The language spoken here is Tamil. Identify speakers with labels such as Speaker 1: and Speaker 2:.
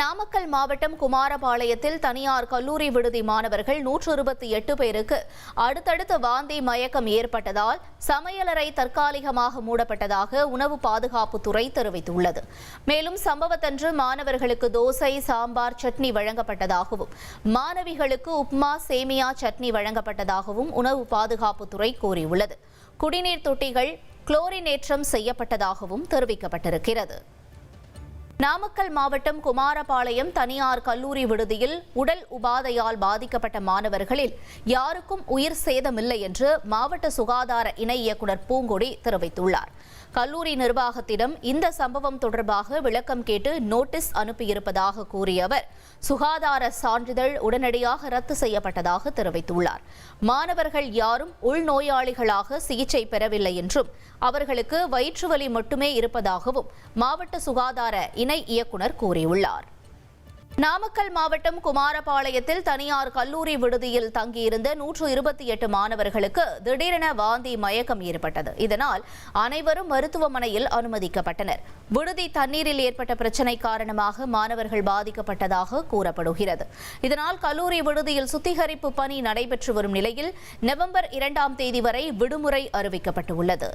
Speaker 1: நாமக்கல் மாவட்டம் குமாரபாளையத்தில் தனியார் கல்லூரி விடுதி மாணவர்கள் நூற்று இருபத்தி எட்டு பேருக்கு அடுத்தடுத்து வாந்தி மயக்கம் ஏற்பட்டதால் சமையலறை தற்காலிகமாக மூடப்பட்டதாக உணவு பாதுகாப்புத்துறை தெரிவித்துள்ளது. மேலும் சம்பவத்தன்று மாணவர்களுக்கு தோசை சாம்பார் சட்னி வழங்கப்பட்டதாகவும் மாணவிகளுக்கு உப்மா சேமியா சட்னி வழங்கப்பட்டதாகவும் உணவு பாதுகாப்புத்துறை கூறியுள்ளது. குடிநீர் தொட்டிகள் குளோரினேற்றம் செய்யப்பட்டதாகவும் தெரிவிக்கப்பட்டிருக்கிறது. நாமக்கல் மாவட்டம் குமாரபாளையம் தனியார் கல்லூரி விடுதியில் உடல் உபாதையால் பாதிக்கப்பட்ட மாணவர்களில் யாருக்கும் உயிர் சேதமில்லை என்று மாவட்ட சுகாதார இணை இயக்குநர் பூங்கொடி தெரிவித்துள்ளார். கல்லூரி நிர்வாகத்திடம் இந்த சம்பவம் தொடர்பாக விளக்கம் கேட்டு நோட்டீஸ் அனுப்பியிருப்பதாக கூறிய அவர் சுகாதார சான்றிதழ் உடனடியாக ரத்து செய்யப்பட்டதாக தெரிவித்துள்ளார். மாணவர்கள் யாரும் உள்நோயாளிகளாக சிகிச்சை பெறவில்லை என்றும் அவர்களுக்கு வயிற்றுவலி மட்டுமே இருப்பதாகவும் மாவட்ட சுகாதார இணை இயக்குனர் கூறியுள்ளார். நாமக்கல் மாவட்டம் குமாரபாளையத்தில் தனியார் கல்லூரி விடுதியில் தங்கியிருந்த நூற்று இருபத்தி எட்டு மாணவர்களுக்கு திடீரென வாந்தி மயக்கம் ஏற்பட்டது. இதனால் அனைவரும் மருத்துவமனையில் அனுமதிக்கப்பட்டனர். விடுதி தண்ணீரில் ஏற்பட்ட பிரச்சினை காரணமாக மாணவர்கள் பாதிக்கப்பட்டதாக கூறப்படுகிறது. இதனால் கல்லூரி விடுதியில் சுத்திகரிப்பு பணி நடைபெற்று வரும் நிலையில் நவம்பர் இரண்டாம் தேதி வரை விடுமுறை அறிவிக்கப்பட்டுள்ளது.